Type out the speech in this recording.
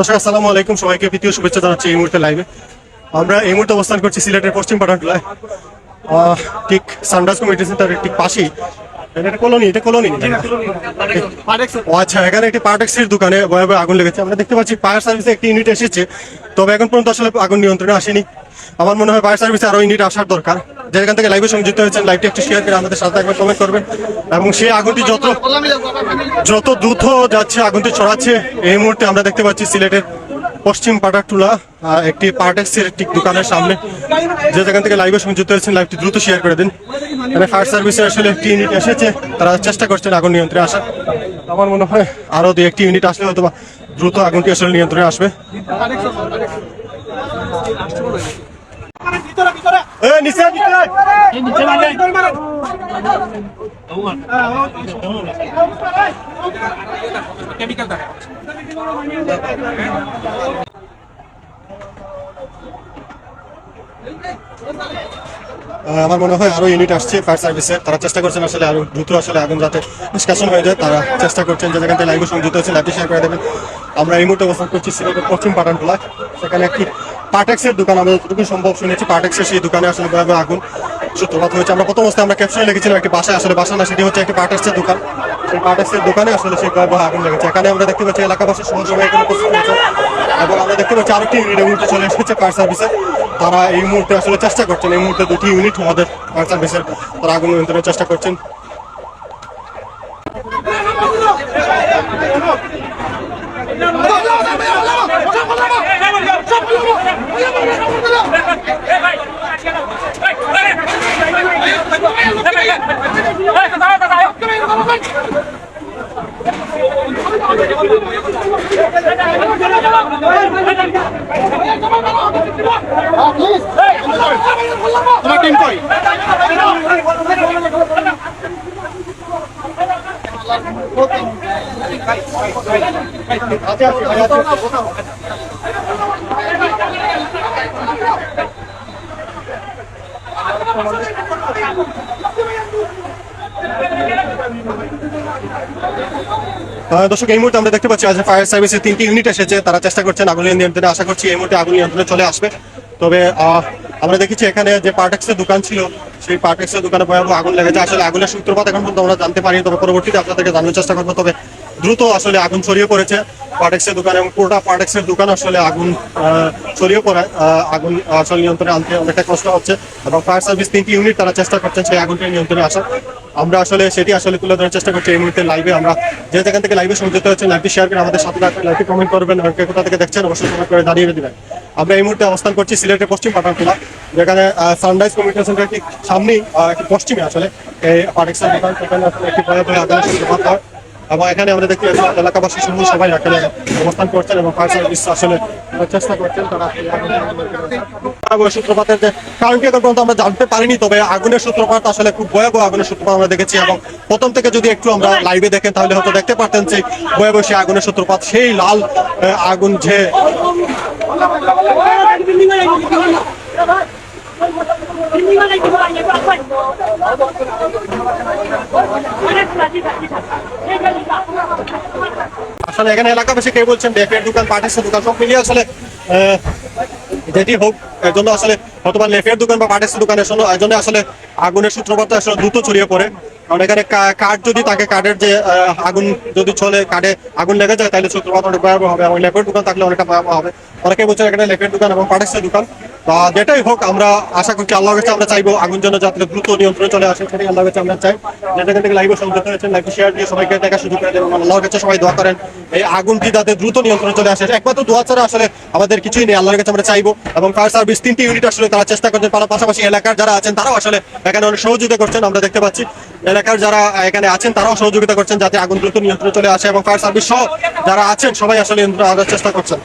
দর্শক, আসসালামু আলাইকুম। সবাইকে দ্বিতীয় শুভেচ্ছা জানাচ্ছি এই মুহূর্তে লাইভে আমরা এই মুহূর্তে অবস্থান করছি সিলেটের পশ্চিম পাঠানটোলায় ঠিক সানরাইজ কমিউনিটি সেন্টারের ঠিক পাশেই। এটা কলোনি এটা কলোনি। ও আচ্ছা এখানে একটি পার্টেক্সের দোকানে ভয়াবহ আগুন লেগেছে। আমরা দেখতে পাচ্ছি ফায়ার সার্ভিসে একটি ইউনিট এসেছে তবে এখন পর্যন্ত আসলে আগুন নিয়ন্ত্রণে আসেনি। আমার মনে হয় ফায়ার সার্ভিসে আরও ইউনিট আসার দরকার। যেখান থেকে লাইভে সংযুক্ত হয়েছেন লাইভটি একটু শেয়ার করে আমাদের সাথে একবার কমেন্ট করবেন। এবং সেই আগুনটি যত যত দ্রুত যাচ্ছে আগুনটি ছড়াচ্ছে এই মুহূর্তে আমরা দেখতে পাচ্ছি সিলেটের পশ্চিম পাটাকটুলা একটি পার্টেক্সের একটি দোকানের সামনে। যে যেখান থেকে লাইভে সংযুক্ত হয়েছেন লাইভটি দ্রুত শেয়ার করে দিন। এখানে ফায়ার সার্ভিসের আসলে একটি ইউনিট এসেছে। তারা চেষ্টা করছেন আগুন নিয়ন্ত্রণে আসার। আমার মনে হয় আরও দুই একটি ইউনিট আসলে হয়তো দ্রুত আগুনটি আসলে নিয়ন্ত্রণে আসবে। আহ, আমার মনে হয় আরও ইউনিট আসছে ফায়ার সার্ভিসে তারা চেষ্টা করছেন আসলে আরও দ্রুত আসলে আগুন যাতে নিষ্কাশন হয়ে যায়। তারা চেষ্টা করছেন যে যেখান থেকে লাইভে সংযুক্ত হচ্ছে লাইভটি শেয়ার করে দেবেন। আমরা এই মুহূর্তে অবস্থান করছি সিলেটের পশ্চিম পাঠানটোলা সেখানে একটি পার্টেক্সের দোকান, আমরা যতটুকু সম্ভব শুনেছি পার্টেক্সের সেই দোকানে আসলে ভয়াবহ আগুন সূত্রপাত হয়েছে। আমরা প্রথম অবস্থায় আমরা ক্যাপশনে লিখেছিলাম একটি বাসায়। আসলে বাসা না, সেটি হচ্ছে একটি পার্টেক্সের দোকান। সেই পার্টেক্সের দোকানে আসলে সেই ভয়াবহ আগুন লেগেছে। এখানে আমরা দেখতে পাচ্ছি এলাকাবাসী সহযোগে এখানে উপস্থিত হয়েছে এবং আমরা দেখতে পাচ্ছি আরেকটি ইউনিট মুহূর্তে চলে এসেছে ফায়ার সার্ভিসে তারা এই মুহূর্তে আসলে চেষ্টা করছেন এই মুহূর্তে দুটি ইউনিট আমাদের ফায়ার সার্ভিসের তারা আগুন নিয়ন্ত্রণের চেষ্টা করছেন তোমার টিম কই? আহ, দর্শক, এই মুহূর্তে আমরা দেখতে পাচ্ছি আজ ফায়ার সার্ভিসের তিনটি ইউনিট এসেছে। তারা চেষ্টা করছেন আগুন নিয়ন্ত্রণে আশা করছি এই মুহূর্তে আগুন নিয়ন্ত্রণে চলে আসবে। তবে আমরা দেখেছি এখানে যে পার্টেক্সের দোকান ছিল, সেই পার্টেক্সের দোকানে ভয়াবহ আগুন লেগেছে। আসলে আগুনের সূত্রপাত এখন পর্যন্ত আমরা জানতে পারি তবে পরবর্তীতে আপনাদেরকে জানানোর চেষ্টা করব। তবে দ্রুত আসলে আগুন ছড়িয়ে পড়েছে পার্টেক্সের দোকান এবং পুরোটা পার্টেক্সের দোকান আসলে আগুন ছড়িয়ে পড়ায়। আগুন আসলে নিয়ন্ত্রণে আনতে অনেকটা কষ্ট হচ্ছে। এবং ফায়ার সার্ভিস তিনটি ইউনিট তারা চেষ্টা করছেন সেই আগুনটি নিয়ন্ত্রণে আসার। আমরা আসলে সেটি আসলে তুলে ধরার চেষ্টা করছি এই মুহূর্তে লাইভে আমরা যে যেখান থেকে লাইভে সংযুক্ত হচ্ছে লাইভটি শেয়ার করে আমাদের সাথে লাইভটি কমেন্ট করবেন কে কোথা থেকে দেখছেন, অবশ্যই কমেন্ট করে জানিয়ে দিবেন। আমরা এই মুহূর্তে অবস্থান করছি সিলেটের পশ্চিম পাঠানটোলা যেখানে সানরাইজ কমিউনিটি সেন্টার ঠিক সামনেই একটি পশ্চিমে আসলে, এই একটি এবং এখানে আমরা পাচ্ছি, এলাকাবাসী সমূহ সবাই এখানে অবস্থান করছেন এবং চেষ্টা করছেন তারা। ভয়াবহ সূত্রপাতের যে কারণ কি এখন পর্যন্ত আমরা জানতে পারিনি তবে আগুনের সূত্রপাত আসলে খুব ভয়াবহ আগুনের সূত্রপাত আমরা দেখেছি এবং প্রথম থেকে যদি একটু আমরা লাইভে দেখেন তাহলে হয়তো দেখতে পারতেন যে ভয়াবহ সেই আগুনের সূত্রপাত সেই লাল আগুন যে আসলে এখানে এলাকাবাসী কে বলছেন লেফের দোকান পার্টিসের দোকান সব মিলিয়ে আসলে আহ, যেটি হোক, এর জন্য আসলে অথবা লেফের দোকান বা পাটের দোকানের জন্য আসলে আগুনের সূত্রপাত আসলে দ্রুত ছড়িয়ে পড়ে। কারণ এখানে কাঠ যদি তাকে কাঠের যে আগুন যদি চলে কাঠে আগুন লেগে যায়, তাহলে সূত্রপাত অনেক ভয়াবহ হবে এবং লেফের দোকান থাকলে অনেকটা ভয়াবহ হবে। অনেকে বলছেন এখানে লেফের দোকান এবং পাটের দোকান। যেটাই হোক, আমরা আশা করছি আল্লাহ কাছে আমরা চাইব আগুন যেন যাতে দ্রুত নিয়ন্ত্রণে চলে আসে, সেটাই আল্লাহর কাছে আমরা চাই। যে যেখান থেকে লাইভে সংযুক্ত হয়েছেন লাইভে শেয়ার দিয়ে সবাইকে দেখা সুযোগ করে দেবেন আল্লাহর কাছে সবাই দোয়া করেন, এই আগুনটি যাতে দ্রুত নিয়ন্ত্রণে চলে আসে। একমাত্র দোয়া ছাড়া আসলে আমাদের কিছুই নেই, আল্লাহর কাছে আমরা চাইব। এবং ফায়ার সার্ভিস তিনটি ইউনিট আসলে তারা চেষ্টা করছেন, তারা পাশাপাশি এলাকার যারা আছেন, তারাও আসলে এখানে অনেক সহযোগিতা করছেন, আমরা দেখতে পাচ্ছি। এলাকার যারা এখানে আছেন, তারাও সহযোগিতা করছেন, যাতে আগুন দ্রুত নিয়ন্ত্রণে চলে আসে এবং ফায়ার সার্ভিস সহ যারা আছেন, সবাই আসলে চেষ্টা করছেন।